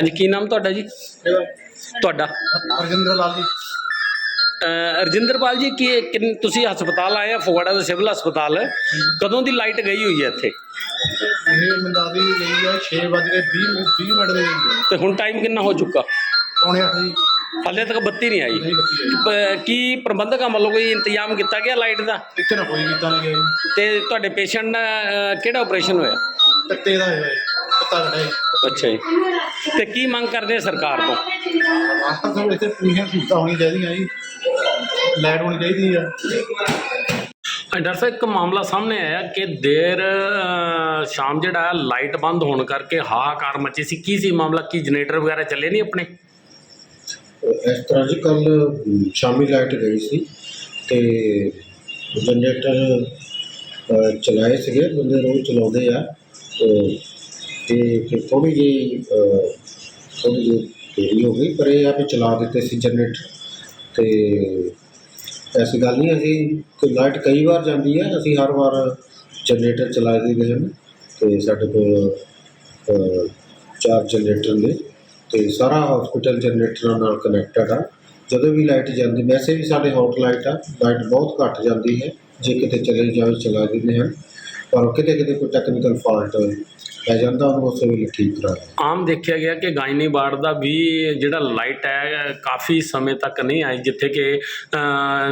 ਹਾਂਜੀ ਕੀ ਨਾਮ ਤੁਹਾਡਾ ਜੀ? ਤੁਹਾਡਾ? ਰਜਿੰਦਰ ਲਾਲ ਜੀ। ਅਹ ਰਜਿੰਦਰਪਾਲ ਜੀ ਕੀ ਕਿੰਨ- ਤੁਸੀਂ ਹਸਪਤਾਲ ਆਏ ਆ ਫਗਵਾੜਾ ਦਾ ਸਿਵਲ ਹਸਪਤਾਲ। ਕਦੋਂ ਦੀ ਲਾਈਟ ਗਈ ਹੋਈ ਹੈ ਇੱਥੇ? ਇਹ ਮੰਦਾਦੀ ਗਈ ਆ 6 ਵਜੇ 20 ਮਿੰਟ 30 ਮਿੰਟ ਦੇ ਆ ਤੇ ਹੁਣ ਟਾਈਮ ਕਿੰਨਾ ਹੋ ਚੁੱਕਾ? ਪੌਣੇ ਅੱਠ ਜੀ। ਹਾਲੇ ਤੱਕ ਬੱਤੀ ਨਹੀਂ ਆਈ। ਨਹੀਂ ਬੱਤੀ ਆਈ। ਪ- ਕੀ ਪ੍ਰਬੰਧਕਾਂ ਵੱਲੋਂ ਕੋਈ ਇੰਤਜ਼ਾਮ ਕੀਤਾ ਗਿਆ ਲਾਈਟ ਦਾ? ਇੱਥੇ ਨਾ ਕੋਈ ਕੀਤਾ ਨਹੀਂ ਗਿਆ। ਤੇ ਤੁਹਾਡੇ ਪੇਸ਼ੈਂਟ ਦਾ ਅਹ, ਕਿਹੜਾ ਆਪਰੇਸ਼ਨ ਹੋਇਆ? ਕੱਤੇ ਦਾ ਹੋਇਆ। ਕਟਾਈ ਅੱਛਾ ਜੀ। ਤੇ ਕੀ ਮੰਗ ਕਰਦੇ ਸਰਕਾਰ ਤੋਂ? ਆਹ ਤਾਂ ਇੱਥੇ ਪੂਰੀਆਂ ਸਹੂਲਤਾਂ ਹੋਣੀਆਂ ਚਾਹੀਦੀਆਂ ਜੀ। ਲਾਈਟ ਹੋਣੀ ਚਾਹੀਦੀ ਆ। ਡਾਕਟਰ ਸਾਹਿਬ ਇੱਕ ਮਾਮਲਾ ਸਾਹਮਣੇ ਆਇਆ ਕਿ ਦੇਰ ਸ਼ਾਮ ਜਿਹੜਾ ਹੈ ਲਾਈਟ ਬੰਦ ਹੋਣ ਕਰਕੇ ਹਾਹਾਕਾਰ ਮਚੀ ਸੀ। ਕੀ ਸੀ ਮਾਮਲਾ? ਕੀ ਜਨਰੇਟਰ ਵਗੈਰਾ ਚੱਲੇ ਨਹੀਂ ਆਪਣੇ? ਇਸ ਤਰ੍ਹਾਂ ਜੀ ਕੱਲ ਸ਼ਾਮੀ ਲਾਈਟ ਗਈ ਸੀ ਤੇ ਜਨਰੇਟਰ ਚਲਾਏ ਸੀਗੇ। ਬੰਦੇ ਰੋਜ਼ ਚਲਾਉਂਦੇ ਆ। ਤੇ ਤੇ ਫਿਰ ਥੋੜੀ ਜਿਹੀ ਅ, ਥੋੜੀ ਜਿਹੀ ਦੇਰੀ ਹੋ ਗਈ ਪਰ ਇਹ ਆ ਵੀ ਚਲਾ ਦਿੱਤੇ ਸੀ ਜਨਰੇਟਰ ਤੇ ਐਸੀ ਗੱਲ ਨਹੀਂ ਅਸੀਂ ਕੋਈ ਲਾਈਟ ਕਈ ਵਾਰ ਜਾਂਦੀ ਹੈ ਅਸੀਂ ਹਰ ਵਾਰ ਜਨਰੇਟਰ ਚਲਾਏ ਦੇ ਹਨ। ਤੇ ਸਾਡੇ ਕੋਲ ਚਾਰ ਜਨਰੇਟਰ ਨੇ ਤੇ ਸਾਰਾ ਹਸਪੀਟਲ ਜਨਰੇਟਰਾਂ ਨਾਲ ਕਨੈਕਟਡ ਆ। ਜਦੋਂ ਵੀ ਲਾਈਟ ਜਾਂਦੀ ਵੈਸੇ ਵੀ ਸਾਡੇ ਹੌਟ ਲਾਈਟ ਆ ਲਾਈਟ ਬਹੁਤ ਘੱਟ ਜਾਂਦੀ ਹੈ। ਜੇ ਕਿਤੇ ਚਲੇ ਜਾਵੇ ਚਲਾ ਦਿੰਦੇ ਹਨ। ਪਰ ਕਿਤੇ ਕਿਤੇ ਕੋਈ ਟੈਕਨੀਕਲ ਫਾਲਟ ਪੈ ਜਾਂਦਾ ਉਹਨੂੰ ਉਸੇ ਵੇਲੇ ਠੀਕ ਕਰਾ ਦਿੰਦੇ ਆਮ ਦੇਖਿਆ ਗਿਆ ਕਿ ਗਾਇਨੀ ਵਾਰਡ ਦਾ ਵੀ ਜਿਹੜਾ ਲਾਈਟ ਹੈ ਕਾਫੀ ਸਮੇਂ ਤੱਕ ਨਹੀਂ ਆਈ ਜਿੱਥੇ ਕਿ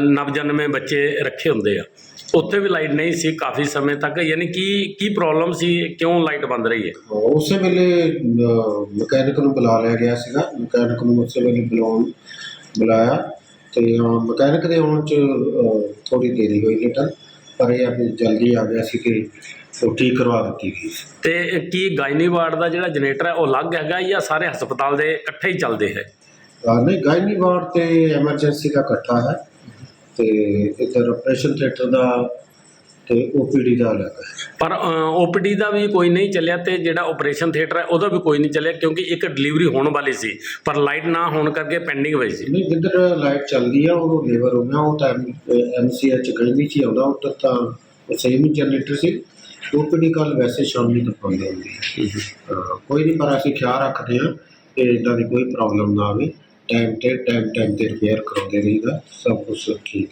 ਨਵਜਨਮੇ ਬੱਚੇ ਰੱਖੇ ਹੁੰਦੇ ਆ। ਉੱਥੇ ਵੀ ਲਾਈਟ ਨਹੀਂ ਸੀ ਕਾਫੀ ਸਮੇਂ ਤੱਕ ਯਾਨੀ ਕਿ ਕੀ ਪ੍ਰੋਬਲਮ ਸੀ ਕਿਉਂ ਲਾਈਟ ਬੰਦ ਰਹੀ ਹੈ? ਉਸੇ ਵੇਲੇ ਮਕੈਨਿਕ ਨੂੰ ਬੁਲਾ ਲਿਆ ਗਿਆ ਸੀਗਾ। ਮਕੈਨਿਕ ਨੂੰ ਉਸੇ ਵੇਲੇ ਬੁਲਾਉਣ ਬੁਲਾਇਆ ਤੇ ਮਕੈਨਿਕ ਦੇ ਆਉਣ ਚ ਥੋੜੀ ਦੇਰੀ ਹੋਈ ਲੇਟਰ ਪਰ ਇਹ ਆ ਵੀ ਜਲਦੀ ਆ ਗਿਆ ਸੀ ਕਿ ਉਹ ਠੀਕ ਕਰਵਾ ਦਿੱਤੀ ਗਈ ਸੀ। ਤੇ ਕੀ ਗਾਇਨੀ ਵਾਰਡ ਦਾ ਜਿਹੜਾ ਜਨਰੇਟਰ ਹੈ ਉਹ ਅਲੱਗ ਹੈਗਾ ਜਾਂ ਸਾਰੇ ਹਸਪਤਾਲ ਦੇ ਇਕੱਠੇ ਹੀ ਚੱਲਦੇ ਹੈ? ਅਹ ਨਹੀਂ ਗਾਇਨੀ ਵਾਰਡ ਤੇ ਐਮਰਜੈਂਸੀ ਦਾ ਇਕੱਠਾ ਹੈ ਤੇ ਇੱਧਰ ਆਪਰੇਸ਼ਨ ਥੀਏਟਰ ਦਾ ਤੇ ਓਪੀਡੀ ਦਾ ਅਲੱਗ ਪਰ ਓਪੀਡੀ ਦਾ ਵੀ ਕੋਈ ਨਹੀਂ ਚੱਲਿਆ ਤੇ ਜਿਹੜਾ ਆਪਰੇਸ਼ਨ ਥੀਏਟਰ ਹੈ ਉਹਦਾ ਵੀ ਕੋਈ ਨਹੀਂ ਚੱਲਿਆ ਕਿਉਂਕਿ ਇੱਕ ਡਿਲੀਵਰੀ ਹੋਣ ਵਾਲੀ ਸੀ ਪਰ ਲਾਈਟ ਨਾ ਹੋਣ ਕਰਕੇ ਪੈਂਡਿੰਗ ਹੋਈ ਸੀ। ਨਹੀਂ ਜਿੱਧਰ ਲਾਈਟ ਚੱਲਦੀ ਆ ਉਹ ਲੇਬਰ ਹੋ ਗਿਆ ਉਹ ਤਾਂ ਐਮਸੀਐਚ ਚ ਹੀ ਆਉਂਦਾ ਉੱਧਰ ਤਾਂ ਸੇਮ ਹੀ ਜਨਰੇਟਰ ਸੀ। ਓਪੀਡੀ ਕੱਲ ਵੈਸੇ ਸ਼ਾਮੀ ਤੱਕ ਹੁੰਦੀ ਹੈ ਕੋਈ ਨਹੀਂ ਪਰ ਅਸੀਂ ਖਿਆਲ ਰੱਖਦੇ ਹਾਂ ਕਿ ਇਦਾਂ ਦੀ ਕੋਈ ਪ੍ਰੋਬਲਮ ਨਾ ਆਵੇ। ਟਾਈਮ ਤੇ ਟਾਈਮ ਟਾਈਮ ਤੇ ਰਿਪੇਅਰ ਕਰਾਉਂਦੇ ਰਹੀਦਾ ਸਭ ਕੁਝ ਠੀਕ